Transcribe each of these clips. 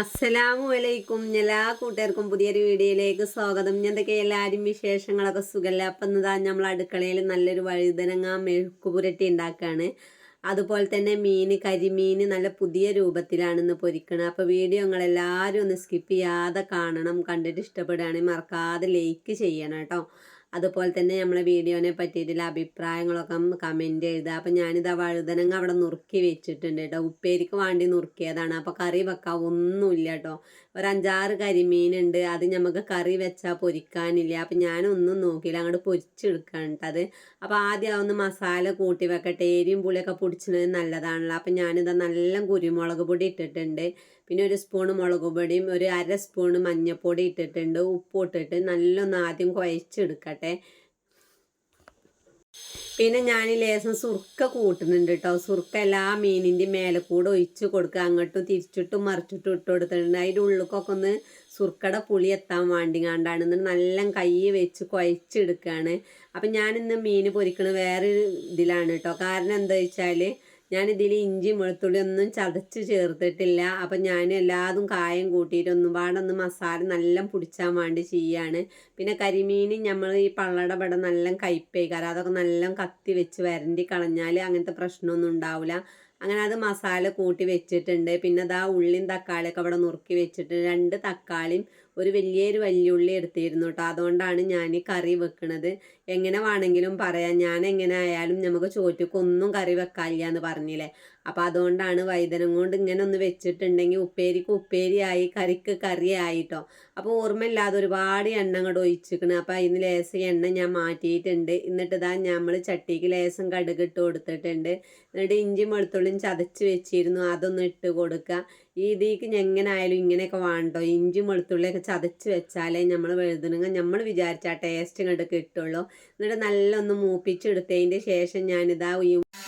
അസ്സലാമു അലൈക്കും എല്ലാ കൂട്ടുകാർക്കും പുതിയൊരു വീഡിയോയിലേക്ക് സ്വാഗതം. എന്തൊക്കെ എല്ലാവരും വിശേഷങ്ങളൊക്കെ സുഖമല്ല അപ്പം എന്നതാ നമ്മൾ അടുക്കളയിൽ നല്ലൊരു വഴുതനങ്ങ മെഴുക്കുപുരട്ടി ഉണ്ടാക്കുകയാണ് അതുപോലെ തന്നെ മീൻ കരിമീൻ നല്ല പുതിയ രൂപത്തിലാണ് ഇന്ന് പൊരിക്കണത്. അപ്പോൾ വീഡിയോ നിങ്ങളെല്ലാവരും ഒന്ന് സ്കിപ്പ് ചെയ്യാതെ കാണണം. കണ്ടിട്ട് ഇഷ്ടപ്പെടുകയാണെങ്കിൽ മറക്കാതെ ലൈക്ക് ചെയ്യണം കേട്ടോ. അതുപോലെ തന്നെ നമ്മളെ വീഡിയോനെ പറ്റിയിട്ടുള്ള അഭിപ്രായങ്ങളൊക്കെ കമന്റ് എഴുതുക. അപ്പം ഞാനിത് വഴുതനങ്ങ അവിടെ നുറുക്കി വെച്ചിട്ടുണ്ട് കേട്ടോ. ഉപ്പേരിക്ക് വേണ്ടി നുറുക്കിയതാണ്. അപ്പോൾ കറി വെക്കാൻ ഒന്നുമില്ല കേട്ടോ. ഒരു അഞ്ചാറ് കരിമീനുണ്ട്. അത് നമുക്ക് കറി വെച്ചാൽ പൊരിക്കാനില്ല. അപ്പം ഞാനൊന്നും നോക്കിയില്ല. അങ്ങോട്ട് പൊരിച്ചെടുക്കാണ് അത്. അപ്പോൾ ആദ്യം ഒന്ന് മസാല കൂട്ടി വെക്കട്ടെ. എരിയും പുളിയൊക്കെ പൊടിച്ചത് നല്ലതാണല്ലോ. അപ്പം ഞാനിത് നല്ല കുരുമുളക് പൊടി ഇട്ടിട്ടുണ്ട്. പിന്നെ ഒരു സ്പൂൺ മുളക് പൊടിയും ഒരു അര സ്പൂൺ മഞ്ഞൾപ്പൊടി ഇട്ടിട്ടുണ്ട്. ഉപ്പ് ഇട്ടിട്ട് നല്ലൊന്ന് ആദ്യം കുഴച്ചെടുക്കട്ടെ. പിന്നെ ഞാൻ ഈ ലേശം സുർക്ക കൂട്ടുന്നുണ്ട് കേട്ടോ സുർക്ക എല്ലാ മീനിന്റെ മേലെ കൂടെ ഒഴിച്ച് കൊടുക്കുക. അങ്ങോട്ടും തിരിച്ചിട്ടും മറിച്ചിട്ടും ഇട്ട് കൊടുത്തിട്ടുണ്ട്. അതിന്റെ ഉള്ളിലേക്കൊക്കെ ഒന്ന് സുർക്കയുടെ പുളി എത്താൻ വേണ്ടി കണ്ടാണ് എന്നിട്ട് നല്ല കൈ വെച്ച് കുഴച്ചെടുക്കുകയാണ്. അപ്പം ഞാനിന്ന് മീൻ പൊരിക്കണ വേറൊരു ഇതിലാണ് കേട്ടോ കാരണം എന്താ വെച്ചാൽ ഞാനിതിൽ ഇഞ്ചി വെളുത്തുള്ളി ഒന്നും ചതച്ച് ചേർത്തിട്ടില്ല. അപ്പം ഞാൻ എല്ലാതും കായം കൂട്ടിയിട്ട് ഒന്നും പാടൊന്ന് മസാല നല്ല പിടിച്ചാൻ വേണ്ടി ചെയ്യാണ്. പിന്നെ കരിമീൻ നമ്മൾ ഈ പള്ളട പടം നല്ല കയ്പേക്കാറ് അതൊക്കെ നല്ല കത്തി വെച്ച് വരണ്ടി കളഞ്ഞാൽ അങ്ങനത്തെ പ്രശ്നമൊന്നും ഉണ്ടാവില്ല അങ്ങനെ അത് മസാല കൂട്ടി വെച്ചിട്ടുണ്ട്. പിന്നെ അതാ ഉള്ളിയും തക്കാളിയൊക്കെ അവിടെ നുറുക്കി വെച്ചിട്ട് രണ്ട് തക്കാളിയും ഒരു വലിയൊരു വല്യുള്ളി എടുത്തിരുന്നു കേട്ടോ അതുകൊണ്ടാണ് ഞാൻ കറി വെക്കണത്. എങ്ങനെ വേണമെങ്കിലും പറയാം. ഞാൻ എങ്ങനെ ആയാലും നമുക്ക് ചോറ്റക്കൊന്നും കറി വെക്കാനില്ല എന്ന് പറഞ്ഞില്ലേ. അപ്പം അതുകൊണ്ടാണ് വൈദ്യനം കൊണ്ട് ഇങ്ങനെ ഒന്ന് വെച്ചിട്ടുണ്ടെങ്കിൽ ഉപ്പേരിക്ക് ഉപ്പേരിയായി കറിക്ക് കറിയായിട്ടോ അപ്പോൾ ഓർമ്മയില്ലാതെ ഒരുപാട് എണ്ണ അങ്ങോട്ട് ഒഴിച്ചിരിക്കണം അപ്പോൾ അതിന് ലേശം എണ്ണ ഞാൻ മാറ്റിയിട്ടുണ്ട്. എന്നിട്ട് ഇതാ നമ്മൾ ചട്ടിക്ക് ലേസം കടുകിട്ട് കൊടുത്തിട്ടുണ്ട്. എന്നിട്ട് ഇഞ്ചി വെളുത്തുള്ളിയും ചതച്ച് വെച്ചിരുന്നു. അതൊന്ന് ഇട്ട് കൊടുക്കുക ഈ ഇതിക്ക് എങ്ങനെ ആയാലും ഇങ്ങനെയൊക്കെ വേണ്ടോ? ഇഞ്ചി വെളുത്തുള്ളിയൊക്കെ ചതച്ച് വെച്ചാലേ നമ്മൾ വഴുതനങ്ങ നമ്മൾ വിചാരിച്ച ആ ടേസ്റ്റ് ഇങ്ങോട്ട് കിട്ടുള്ളൂ. എന്നിട്ട് നല്ല ഒന്ന് മൂപ്പിച്ചെടുത്തതിന്റെ ശേഷം ഞാനിതാ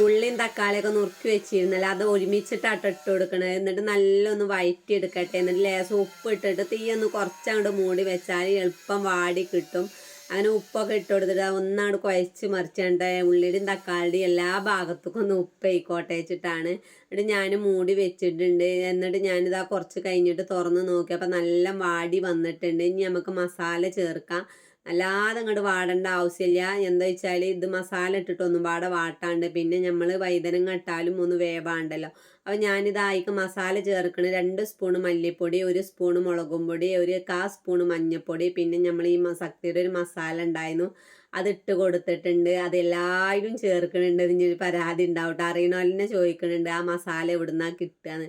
ഉള്ളിയും തക്കാളിയൊക്കെ നുറുക്കി വെച്ചിരുന്നല്ലോ അത് ഒരുമിച്ചിട്ട് ഇട്ട് കൊടുക്കണത്. എന്നിട്ട് നല്ലൊന്ന് വയറ്റി എടുക്കട്ടെ എന്നിട്ട് ലേസം ഉപ്പ് ഇട്ടിട്ട് തീ ഒന്ന് കുറച്ചങ്ങോട്ട് മൂടി വെച്ചാൽ എളുപ്പം വാടി കിട്ടും. അങ്ങനെ ഉപ്പൊക്കെ ഇട്ട് കൊടുത്തിട്ട് ഒന്നാണ് കുഴച്ച് മറിച്ചാണ്ട് ഉള്ളിലും തക്കാളിയും എല്ലാ ഭാഗത്തേക്കും ഒന്ന് ഉപ്പ് ആയിക്കോട്ടെ വെച്ചിട്ടാണ്. എന്നിട്ട് ഞാൻ മൂടി വെച്ചിട്ടുണ്ട്. എന്നിട്ട് ഞാനിതാ കുറച്ച് കഴിഞ്ഞിട്ട് തുറന്ന് നോക്കിയപ്പോൾ നല്ല വാടി വന്നിട്ടുണ്ട്. ഇനി നമുക്ക് മസാല ചേർക്കാം. അല്ലാതെ അങ്ങോട്ട് വാടേണ്ട ആവശ്യമില്ല. എന്താ വെച്ചാൽ ഇത് മസാല ഇട്ടിട്ടൊന്നും പാടെ വാട്ടാണ്ട് പിന്നെ നമ്മൾ വൈദനം ഇട്ടാലും ഒന്ന് വേവാണ്ടല്ലോ. അപ്പോൾ ഞാനിതായിക്ക് മസാല ചേർക്കണ രണ്ട് സ്പൂൺ മല്ലിപ്പൊടി ഒരു സ്പൂൺ മുളകും പൊടി ഒരു കാ സ്പൂൺ മഞ്ഞൾപ്പൊടി പിന്നെ നമ്മൾ ഈ മസക്തിയുടെ ഒരു മസാല ഉണ്ടായിരുന്നു അതിട്ട് കൊടുത്തിട്ടുണ്ട്. അതെല്ലാവരും ചേർക്കണുണ്ട്. ഒരു പരാതി ഉണ്ടാവട്ടെ അറിയണോലിനെ ചോദിക്കണുണ്ട് ആ മസാല എവിടുന്നാണ് കിട്ടുകയെന്ന്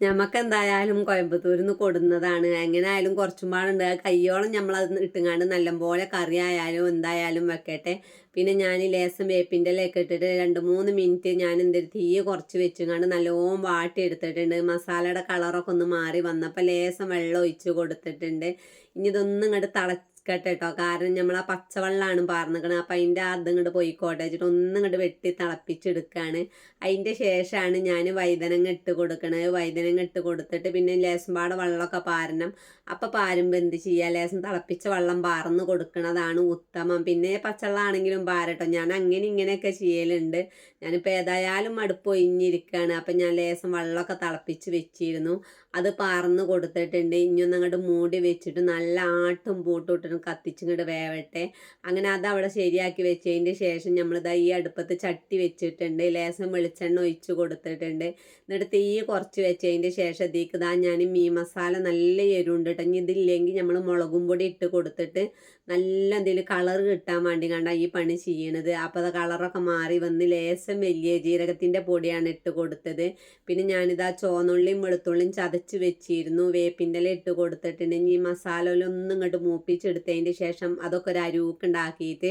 ഞമ്മക്ക് എന്തായാലും കോയമ്പത്തൂരിൽ നിന്ന് കൊടുന്നതാണ്. എങ്ങനെ ആയാലും കുറച്ചും പാടുണ്ട്. കയ്യോളം നമ്മളത് ഇട്ടുങ്ങാണ്ട് നല്ലപോലെ കറി ആയാലും എന്തായാലും വെക്കട്ടെ. പിന്നെ ഞാൻ ലേസം വേപ്പിന്റെ ഇലയൊക്കെ ഇട്ടിട്ട് രണ്ട് മൂന്ന് മിനിറ്റ് ഞാൻ എന്തൊരു തീ കുറച്ച് വെച്ചുങ്ങാണ്ട് നല്ലോണം വാട്ടി എടുത്തിട്ടുണ്ട് മസാലയുടെ കളറൊക്കെ ഒന്ന് മാറി വന്നപ്പോൾ ലേസം വെള്ളം ഒഴിച്ച് കൊടുത്തിട്ടുണ്ട്. ഇനി ഇതൊന്നും ഇങ്ങോട്ട് തള നിൽക്കട്ടെ കേട്ടോ കാരണം നമ്മൾ ആ പച്ചവെള്ളമാണ് പാർന്നിക്കണത് അപ്പം അതിന്റെ അർദ്ധം ഇങ്ങോട്ട് പോയിക്കോട്ടെ വെച്ചിട്ട് ഒന്നും ഇങ്ങോട്ട് വെട്ടി തിളപ്പിച്ചെടുക്കുകയാണ് അതിന്റെ ശേഷമാണ് ഞാൻ വൈതനങ്ങ ഇട്ട് കൊടുക്കണത്. വൈതനങ്ങ ഇട്ട് കൊടുത്തിട്ട് പിന്നെ ലേസം പാടെ വെള്ളമൊക്കെ പാരണം. അപ്പം പാരുമ്പോൾ എന്ത് ചെയ്യുക ലേസം തിളപ്പിച്ച വെള്ളം പാർന്ന് കൊടുക്കണതാണ് ഉത്തമം. പിന്നെ പച്ചവെള്ളമാണെങ്കിലും പാരട്ടോ. ഞാൻ അങ്ങനെ ഇങ്ങനെയൊക്കെ ചെയ്യലുണ്ട്. ഞാനിപ്പോൾ ഏതായാലും മടുപ്പ് ഒഴിഞ്ഞിരിക്കുകയാണ് അപ്പം ഞാൻ ലേസം വെള്ളമൊക്കെ തിളപ്പിച്ച് വെച്ചിരുന്നു. അത് പാർന്ന് കൊടുത്തിട്ടുണ്ട്. ഇനിയൊന്നും അങ്ങോട്ട് മൂടി വെച്ചിട്ട് നല്ല ആട്ടും പൂട്ടും കത്തിച്ചിങ്ങോട്ട് വേവട്ടെ. അങ്ങനെ അത് അവിടെ ശരിയാക്കി വെച്ചതിന്റെ ശേഷം നമ്മളിതാ ഈ അടുപ്പത്ത് ചട്ടി വെച്ചിട്ടുണ്ട്. ലേസം വെളിച്ചെണ്ണ ഒഴിച്ച് കൊടുത്തിട്ടുണ്ട്. എന്നിട്ട് തീ കുറച്ച് വെച്ചതിന്റെ ശേഷം ഇതിക്ക് ഇതാ ഞാൻ മീൻ മസാല നല്ല എരുണ്ട് കേട്ടോ ഇനി ഇതില്ലെങ്കിൽ നമ്മൾ മുളകും പൊടി ഇട്ട് കൊടുത്തിട്ട് നല്ല എന്തെങ്കിലും കളർ കിട്ടാൻ വേണ്ടി കണ്ട ഈ പണി ചെയ്യണത്. അപ്പോൾ അത് കളറൊക്കെ മാറി വന്ന് ലേസം വലിയ ജീരകത്തിന്റെ പൊടിയാണ് ഇട്ട് കൊടുത്തത്. പിന്നെ ഞാനിതാ ചോന്നുള്ളിയും വെളുത്തുള്ളിയും ചതച്ച് വെച്ചിരുന്നു. വേപ്പിന്റെ ഇട്ട് കൊടുത്തിട്ടുണ്ടെങ്കിൽ ഈ മസാലയിലൊന്നും ഇങ്ങോട്ട് മൂപ്പിച്ചെടുത്തതിന്റെ ശേഷം അതൊക്കെ ഒരു അരുവൊക്കെ ഉണ്ടാക്കിയിട്ട്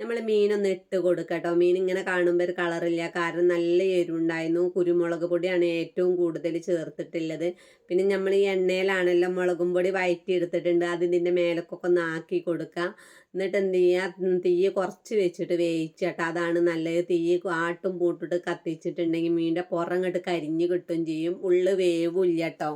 നമ്മൾ മീനൊന്ന് ഇട്ട് കൊടുക്കട്ടോ മീൻ ഇങ്ങനെ കാണുമ്പോൾ ഒരു കളറില്ല കാരണം നല്ല എരിവുണ്ടായിരുന്നു. കുരുമുളക് പൊടിയാണ് ഏറ്റവും കൂടുതൽ ചേർത്തിട്ടുള്ളത്. പിന്നെ നമ്മൾ ഈ എണ്ണയിലാണല്ലോ മുളകും പൊടി വയറ്റി എടുത്തിട്ടുണ്ട്. അത് ഇതിന്റെ മേലക്കൊക്കെ ഒന്ന് ആക്കി കൊടുക്കുക. എന്നിട്ട് എന്ത് ചെയ്യുക? തീ കുറച്ച് വെച്ചിട്ട് വേവിച്ചട്ടോ അതാണ് നല്ലത്. തീ ആട്ടും പൂട്ടിട്ട് കത്തിച്ചിട്ടുണ്ടെങ്കിൽ മീനിന്റെ പുറങ്ങോട്ട് കരിഞ്ഞ് കിട്ടുകയും ചെയ്യും. ഉള്ളു വേവില്ല കേട്ടോ.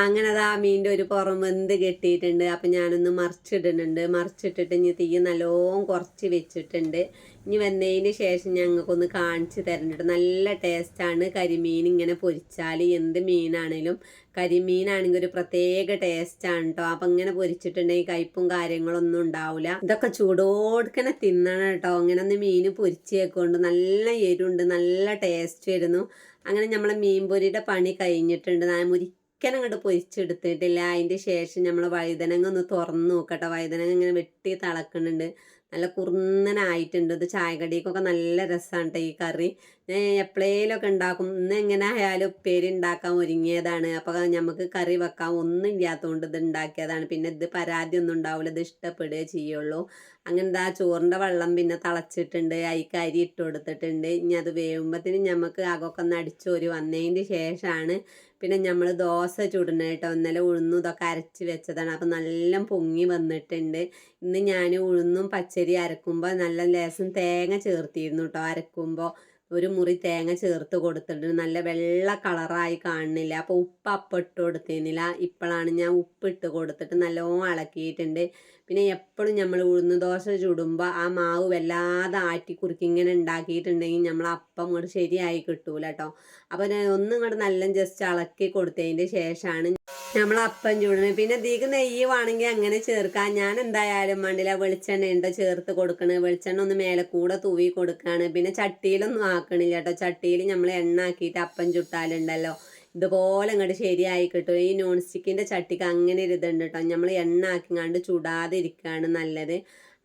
അങ്ങനെ അത് ആ മീന്റെ ഒരു പുറം വെന്ത് കെട്ടിയിട്ടുണ്ട്. അപ്പം ഞാനൊന്ന് മറിച്ചിടുന്നുണ്ട്. മറിച്ചിട്ടിട്ട് ഇനി തീ നല്ലോണം കുറച്ച് വെച്ചിട്ടുണ്ട്. ഇനി വന്നതിന് ശേഷം ഞങ്ങൾക്കൊന്ന് കാണിച്ച് തരുന്നുണ്ട് നല്ല ടേസ്റ്റാണ്. കരിമീൻ ഇങ്ങനെ പൊരിച്ചാൽ എന്ത് മീനാണേലും കരിമീനാണെങ്കിൽ ഒരു പ്രത്യേക ടേസ്റ്റാണ് കേട്ടോ അപ്പം ഇങ്ങനെ പൊരിച്ചിട്ടുണ്ടെങ്കിൽ കയ്പും കാര്യങ്ങളൊന്നും ഉണ്ടാവില്ല ഇതൊക്കെ ചൂടോടുക്കനെ തിന്നണം കേട്ടോ അങ്ങനെ ഒന്ന് മീൻ പൊരിച്ചേക്കൊണ്ട് നല്ല എരുണ്ട് നല്ല ടേസ്റ്റ് വരുന്നു. അങ്ങനെ നമ്മളെ മീൻ പൊരിയുടെ പണി കഴിഞ്ഞിട്ടുണ്ട്. ഞാൻ മുരി ചിക്കൻ അങ്ങോട്ട് പൊരിച്ചെടുത്തിട്ടില്ല അതിന്റെ ശേഷം നമ്മൾ വഴുതനങ്ങ ഒന്ന് തുറന്ന് നോക്കട്ടെ. വഴുതനങ്ങ ഇങ്ങനെ വെട്ടി തിളക്കുന്നുണ്ട് നല്ല കുറുന്നനായിട്ടുണ്ട്. ഇത് ചായകടിക്കൊക്കെ നല്ല രസമാണ് ഈ കറി. ഞാൻ എപ്പോഴേലൊക്കെ ഉണ്ടാക്കും ഇന്ന് എങ്ങനെ ആയാലും ഉപ്പേരി ഉണ്ടാക്കാൻ ഒരുങ്ങിയതാണ്. അപ്പോൾ നമുക്ക് കറി വെക്കാൻ ഒന്നും ഇല്ലാത്തതുകൊണ്ട് ഇത് ഉണ്ടാക്കിയതാണ് പിന്നെ ഇത് പരാതി ഒന്നും ഉണ്ടാവില്ല ഇത് ഇഷ്ടപ്പെടുകയേ ചെയ്യുള്ളൂ. അങ്ങനെ ഇതാ ചോറിന്റെ വെള്ളം പിന്നെ തിളച്ചിട്ടുണ്ട്. അതിക്ക് അരി ഇട്ട് കൊടുത്തിട്ടുണ്ട്. ഇനി അത് വേവുമ്പോഴത്തേനും നമുക്ക് അകൊക്കെ ഒന്ന് അടിച്ചോരി വന്നതിന്റെ ശേഷമാണ് പിന്നെ നമ്മൾ ദോശ ചുടണേ കേട്ടോ ഇന്നലെ ഉഴുന്നും ഇതൊക്കെ അരച്ച് വെച്ചതാണ്. അപ്പം നല്ല പൊങ്ങി വന്നിട്ടുണ്ട്. ഇന്ന് ഞാൻ ഉഴുന്നും പച്ചരി അരക്കുമ്പോൾ നല്ല ലേശം തേങ്ങ ചേർത്തിരുന്നു കേട്ടോ അരക്കുമ്പോൾ ഒരു മുറി തേങ്ങ ചേർത്ത് കൊടുത്തിട്ടുണ്ട് നല്ല വെള്ള കളറായി കാണുന്നില്ല. അപ്പോൾ ഉപ്പ് അപ്പം ഇട്ട് കൊടുത്തിരുന്നില്ല. ഇപ്പോഴാണ് ഞാൻ ഉപ്പ് ഇട്ട് കൊടുത്തിട്ട് നല്ലോണം ഇളക്കിയിട്ടുണ്ട് പിന്നെ എപ്പോഴും നമ്മൾ ഉഴുന്ന് ദോശ ചുടുമ്പോൾ ആ മാവ് വല്ലാതെ ആറ്റി കുറുക്കി ഇങ്ങനെ ഉണ്ടാക്കിയിട്ടുണ്ടെങ്കിൽ നമ്മൾ അപ്പം ഇങ്ങോട്ട് ശരിയായി കിട്ടൂല കേട്ടോ അപ്പോൾ ഒന്നും ഇങ്ങോട്ട് നല്ല ജസ്റ്റ് ഇളക്കി കൊടുത്തതിന്റെ ശേഷമാണ് നമ്മൾ അപ്പം ചൂടണം പിന്നെ ഇതിക്ക് നെയ്യ് വേണമെങ്കിൽ അങ്ങനെ ചേർക്കാം. ഞാൻ എന്തായാലും വേണ്ടില്ല വെളിച്ചെണ്ണ ഉണ്ട് ചേർത്ത് കൊടുക്കണേ. വെളിച്ചെണ്ണ ഒന്ന് മേലെ കൂടെ തൂവി കൊടുക്കുകയാണ് പിന്നെ ചട്ടിയിലൊന്നും ആക്കണില്ല കേട്ടോ. ചട്ടിയിൽ നമ്മൾ എണ്ണ ആക്കിയിട്ട് അപ്പം ചുട്ടാലുണ്ടല്ലോ. ഇതുപോലെ അങ്ങോട്ട് ശരിയായി കിട്ടും. ഈ നോൺ സ്റ്റിക്കിന്റെ ചട്ടിക്ക് അങ്ങനെ ഒരു ഇതുണ്ട് കേട്ടോ. നമ്മൾ എണ്ണ ആക്കി ചുടാതെ ഇരിക്കുകയാണ് നല്ലത്.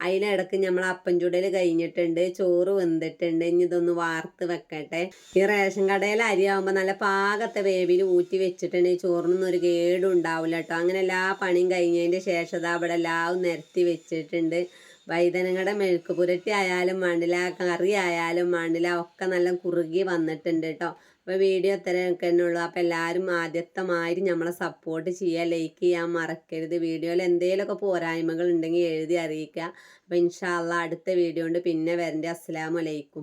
അതിലിടക്ക് നമ്മൾ അപ്പം ചുടൽ കഴിഞ്ഞിട്ടുണ്ട് ചോറ് വെന്തിട്ടുണ്ട് ഇനി ഇതൊന്ന് വാർത്ത് വെക്കട്ടെ. ഈ റേഷൻ കടയിൽ അരിയാവുമ്പോൾ നല്ല പാകത്തെ വേവിൽ ഊറ്റി വെച്ചിട്ടുണ്ടെങ്കിൽ ചോറിനൊന്നും ഒരു കേടും ഉണ്ടാവില്ല കേട്ടോ അങ്ങനെ എല്ലാ പണിയും കഴിഞ്ഞതിന്റെ ശേഷം അവിടെ എല്ലാം നിരത്തി വെച്ചിട്ടുണ്ട്. വൈതനങ്ങളുടെ മെഴുക്ക് പുരട്ടി ആയാലും വേണ്ടില്ല കറി ആയാലും വേണ്ടില്ല ഒക്കെ നല്ല കുറുകി വന്നിട്ടുണ്ട് കേട്ടോ അപ്പോൾ വീഡിയോ ഇത്രയൊക്കെ തന്നെ ഉള്ളൂ അപ്പോൾ എല്ലാവരും ആദ്യത്തെ മാതിരി നമ്മളെ സപ്പോർട്ട് ചെയ്യുക ലൈക്ക് ചെയ്യാൻ മറക്കരുത്. വീഡിയോയിൽ എന്തെങ്കിലുമൊക്കെ പോരായ്മകൾ ഉണ്ടെങ്കിൽ എഴുതി അറിയിക്കുക. അപ്പോൾ ഇൻഷാല്ല അടുത്ത വീഡിയോ കൊണ്ട് പിന്നെ വരണ്ടേ. അസ്സലാമലൈക്കും